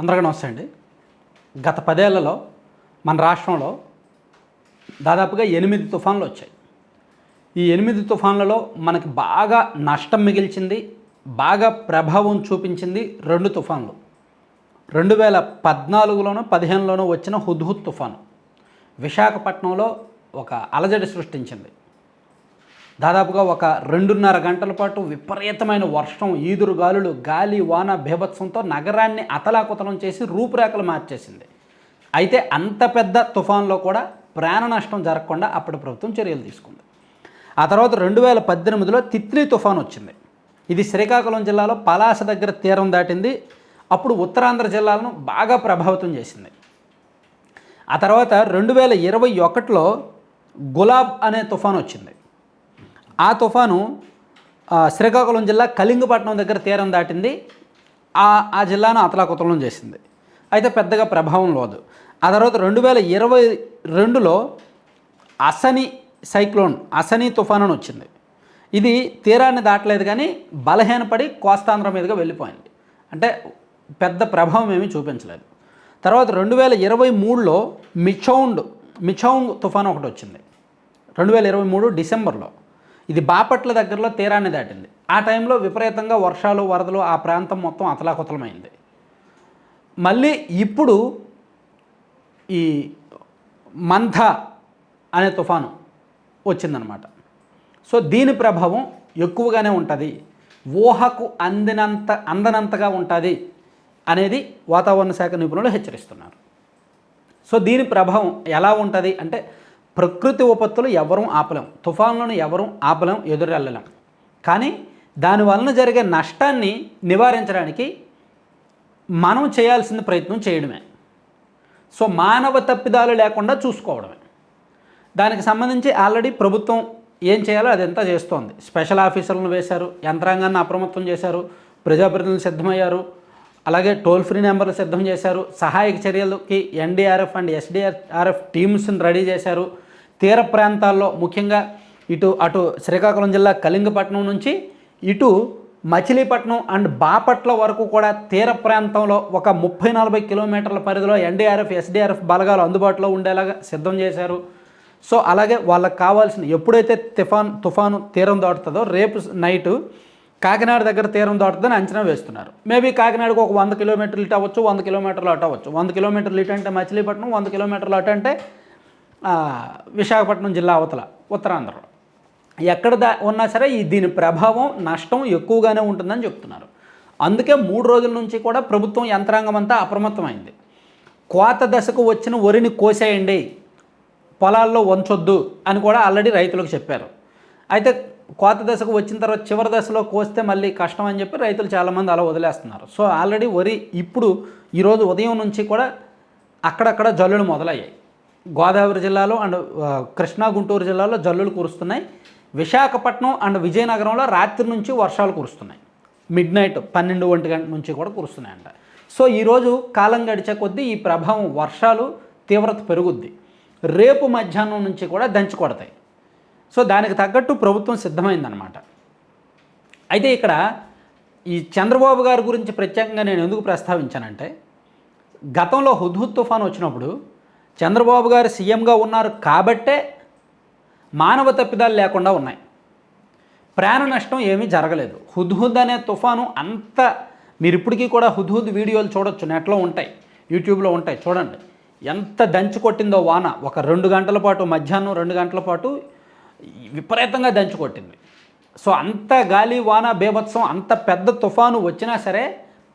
అందరికీ నమస్తే అండి. గత పదేళ్ళలో మన రాష్ట్రంలో దాదాపుగా ఎనిమిది తుఫాన్లు వచ్చాయి. ఈ ఎనిమిది తుఫాన్లలో మనకి బాగా నష్టం మిగిల్చింది బాగా ప్రభావం చూపించింది రెండు తుఫాన్లు. రెండు వేల పద్నాలుగులోనో పదిహేనులోనో వచ్చిన హుద్హుద్ తుఫాను విశాఖపట్నంలో ఒక అలజడి సృష్టించింది. దాదాపుగా ఒక రెండున్నర గంటల పాటు విపరీతమైన వర్షం ఈదురుగాలులు గాలి వాన భీభత్సంతో నగరాన్ని అతలాకుతలం చేసి రూపురేఖలు మార్చేసింది. అయితే అంత పెద్ద తుఫాన్లో కూడా ప్రాణ నష్టం జరగకుండా అప్పటి ప్రభుత్వం చర్యలు తీసుకుంది. ఆ తర్వాత రెండు వేల పద్దెనిమిదిలో తిత్లీ తుఫాన్ వచ్చింది. ఇది శ్రీకాకుళం జిల్లాలో పలాస దగ్గర తీరం దాటింది. అప్పుడు ఉత్తరాంధ్ర జిల్లాలను బాగా ప్రభావితం చేసింది. ఆ తర్వాత రెండు వేల ఇరవై ఒకటిలో గులాబ్ అనే తుఫాన్ వచ్చింది. ఆ తుఫాను శ్రీకాకుళం జిల్లా కళింగపట్నం దగ్గర తీరం దాటింది. ఆ ఆ జిల్లాను అతలాకుతలం చేసింది. అయితే పెద్దగా ప్రభావం లేదు. ఆ తర్వాత రెండు వేల ఇరవై రెండులో అసని సైక్లోన్ అసని తుఫాను అని వచ్చింది. ఇది తీరాన్ని దాటలేదు కానీ బలహీనపడి కోస్తాంధ్ర మీదుగా వెళ్ళిపోయింది. అంటే పెద్ద ప్రభావం ఏమీ చూపించలేదు. తర్వాత రెండు వేల ఇరవై మూడులో మిచౌండ్ మిచౌంగ్ తుఫాన్ ఒకటి వచ్చింది. రెండు వేల ఇరవై మూడు డిసెంబర్లో. ఇది బాపట్ల దగ్గరలో తీరాన్ని దాటింది. ఆ టైంలో విపరీతంగా వర్షాలు వరదలు ఆ ప్రాంతం మొత్తం అతలాకుతలమైంది. మళ్ళీ ఇప్పుడు ఈ మంథ అనే తుఫాను వచ్చిందనమాట. సో దీని ప్రభావం ఎక్కువగానే ఉంటుంది. ఊహకు అందినంత అందనంతగా ఉంటుంది అనేది వాతావరణ శాఖ నిపుణులు హెచ్చరిస్తున్నారు. సో దీని ప్రభావం ఎలా ఉంటుంది అంటే ప్రకృతి విపత్తులు ఎవరూ ఆపలేం తుఫాన్లను ఎవరూ ఆపలేం ఎదురెళ్ళలేం కానీ దానివలన జరిగే నష్టాన్ని నివారించడానికి మనం చేయాల్సిన ప్రయత్నం చేయడమే. సో మానవ తప్పిదాలు లేకుండా చూసుకోవడమే. దానికి సంబంధించి ఆల్రెడీ ప్రభుత్వం ఏం చేయాలో అదంతా చేస్తోంది. స్పెషల్ ఆఫీసర్లను వేశారు యంత్రాంగాన్ని అప్రమత్తం చేశారు ప్రజాప్రతినిధులు సిద్ధమయ్యారు అలాగే టోల్ ఫ్రీ నెంబర్లు సిద్ధం చేశారు. సహాయక చర్యలకి ఎన్డీఆర్ఎఫ్ అండ్ ఎస్డీఆర్ఎఫ్ టీమ్స్ని రెడీ చేశారు. తీర ప్రాంతాల్లో ముఖ్యంగా ఇటు అటు శ్రీకాకుళం జిల్లా కళింగపట్నం నుంచి ఇటు మచిలీపట్నం అండ్ బాపట్ల వరకు కూడా తీర ప్రాంతంలో ఒక ముప్పై నలభై కిలోమీటర్ల పరిధిలో ఎన్డీఆర్ఎఫ్ ఎస్డీఆర్ఎఫ్ బలగాలు అందుబాటులో ఉండేలాగా సిద్ధం చేశారు. సో అలాగే వాళ్ళకి కావాల్సిన ఎప్పుడైతే తుఫాన్ తుఫాను తీరం దాటుతుందో రేపు నైటు కాకినాడ దగ్గర తీరం దాటుతుందని అంచనా వేస్తున్నారు. మేబీ కాకినాడకు ఒక వంద కిలోమీటర్లు ఇటు అవ్వచ్చు వంద కిలోమీటర్లు అటు అవ్వచ్చు. వంద కిలోమీటర్లు ఇటు అంటే మచిలీపట్నం వంద కిలోమీటర్లు అటు అంటే విశాఖపట్నం జిల్లా అవతల ఉత్తరాంధ్ర ఎక్కడ దా ఉన్నా సరే ఈ దీని ప్రభావం నష్టం ఎక్కువగానే ఉంటుందని చెప్తున్నారు. అందుకే మూడు రోజుల నుంచి కూడా ప్రభుత్వం యంత్రాంగం అంతా అప్రమత్తమైంది. కోత దశకు వచ్చిన వరిని కోసేయండి పొలాల్లో వంచొద్దు అని కూడా ఆల్రెడీ రైతులకు చెప్పారు. అయితే కోత దశకు వచ్చిన తర్వాత చివరి దశలో కోస్తే మళ్ళీ కష్టం అని చెప్పి రైతులు చాలామంది అలా వదిలేస్తున్నారు. సో ఆల్రెడీ వరి ఇప్పుడు ఈరోజు ఉదయం నుంచి కూడా అక్కడక్కడ జల్లులు మొదలయ్యాయి. గోదావరి జిల్లాలో అండ్ కృష్ణా గుంటూరు జిల్లాలో జల్లులు కురుస్తున్నాయి. విశాఖపట్నం అండ్ విజయనగరంలో రాత్రి నుంచి వర్షాలు కురుస్తున్నాయి. మిడ్ నైట్ పన్నెండు ఒంటి గంట నుంచి కూడా కురుస్తున్నాయంట. సో ఈరోజు కాలం గడిచే కొద్దీ ఈ ప్రభావం వర్షాలు తీవ్రత పెరుగుద్ది. రేపు మధ్యాహ్నం నుంచి కూడా దంచి కొడతాయి. సో దానికి తగ్గట్టు ప్రభుత్వం సిద్ధమైందనమాట అయితే ఇక్కడ ఈ చంద్రబాబు గారి గురించి ప్రత్యేకంగా నేను ఎందుకు ప్రస్తావించానంటే గతంలో హుద్హుద్ తుఫాన్ వచ్చినప్పుడు చంద్రబాబు గారు సీఎంగా ఉన్నారు కాబట్టే మానవ తప్పిదాలు లేకుండా ఉన్నాయి. ప్రాణ నష్టం ఏమీ జరగలేదు. హుద్హుద్ అనే తుఫాను అంత మీరు ఇప్పటికీ కూడా హుద్హుద్ వీడియోలు చూడొచ్చు నెట్లో ఉంటాయి యూట్యూబ్లో ఉంటాయి చూడండి. ఎంత దంచి కొట్టిందో వాన. ఒక రెండు గంటల పాటు మధ్యాహ్నం రెండు గంటల పాటు విపరీతంగా దంచుకొట్టింది సో అంత గాలి వాన బీభత్సం అంత పెద్ద తుఫాను వచ్చినా సరే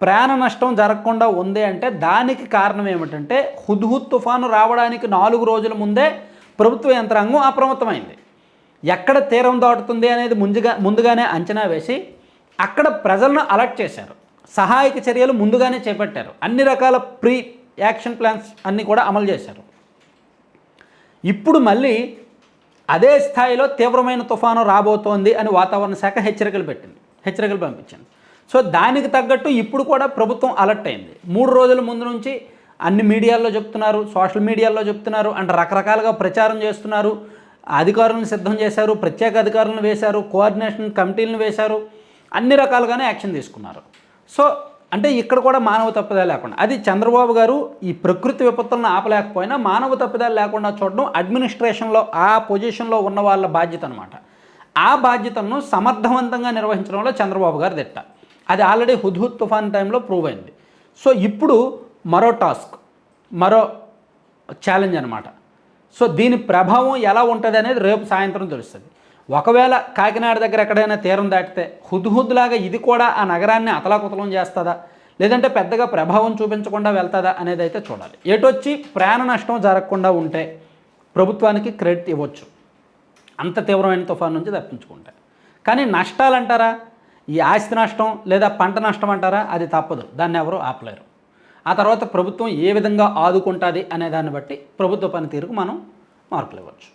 ప్రాణ నష్టం జరగకుండా ఉంది అంటే దానికి కారణం ఏమిటంటే హుద్హుద్ తుఫాను రావడానికి నాలుగు రోజుల ముందే ప్రభుత్వ యంత్రాంగం అప్రమత్తమైంది. ఎక్కడ తీరం దాటుతుంది అనేది ముందుగా ముందుగానే అంచనా వేసి అక్కడ ప్రజలను అలర్ట్ చేశారు. సహాయక చర్యలు ముందుగానే చేపట్టారు. అన్ని రకాల ప్రీ యాక్షన్ ప్లాన్స్ అన్నీ కూడా అమలు చేశారు. ఇప్పుడు మళ్ళీ అదే స్థాయిలో తీవ్రమైన తుఫాను రాబోతోంది అని వాతావరణ శాఖ హెచ్చరికలు పెట్టింది. హెచ్చరికలు పంపించింది. సో దానికి తగ్గట్టు ఇప్పుడు కూడా ప్రభుత్వం అలర్ట్ అయింది. మూడు రోజుల ముందు నుంచి అన్ని మీడియాల్లో చెప్తున్నారు సోషల్ మీడియాల్లో చెప్తున్నారు అంటే రకరకాలుగా ప్రచారం చేస్తున్నారు. అధికారులను సిద్ధం చేశారు ప్రత్యేక అధికారులను వేశారు కోఆర్డినేషన్ కమిటీలను వేశారు అన్ని రకాలుగానే యాక్షన్ తీసుకున్నారు. సో అంటే ఇక్కడ కూడా మానవ తప్పిదాలు లేకుండా. అది చంద్రబాబు గారు ఈ ప్రకృతి విపత్తులను ఆపలేకపోయినా మానవ తప్పిదాలు లేకుండా చూడడం అడ్మినిస్ట్రేషన్లో ఆ పొజిషన్లో ఉన్న వాళ్ళ బాధ్యత అనమాట ఆ బాధ్యతను సమర్థవంతంగా నిర్వహించడంలో చంద్రబాబు గారు దిట్ట. అది ఆల్రెడీ హుద్హుద్ తుఫాన్ టైంలో ప్రూవ్ అయింది. సో ఇప్పుడు మరో టాస్క్ మరో ఛాలెంజ్ అనమాట సో దీని ప్రభావం ఎలా ఉంటుంది అనేది రేపు సాయంత్రం తెలుస్తుంది. ఒకవేళ కాకినాడ దగ్గర ఎక్కడైనా తీరం దాటితే హుద్హుద్లాగా ఇది కూడా ఆ నగరాన్ని అతలాకుతలం చేస్తుందా? లేదంటే పెద్దగా ప్రభావం చూపించకుండా వెళ్తుందా అనేది అయితే చూడాలి. ఎటొచ్చి ప్రాణ నష్టం జరగకుండా ఉంటే ప్రభుత్వానికి క్రెడిట్ ఇవ్వచ్చు. అంత తీవ్రమైన తుఫాన్ నుంచి తప్పించుకుంటే. కానీ నష్టాలు అంటారా ఈ ఆస్తి నష్టం లేదా పంట నష్టం అంటారా? అది తప్పదు. దాన్ని ఎవరు ఆపలేరు. ఆ తర్వాత ప్రభుత్వం ఏ విధంగా ఆదుకుంటుంది అనే దాన్ని బట్టి ప్రభుత్వ పనితీరుకు మనం మార్పులు ఇవ్వచ్చు.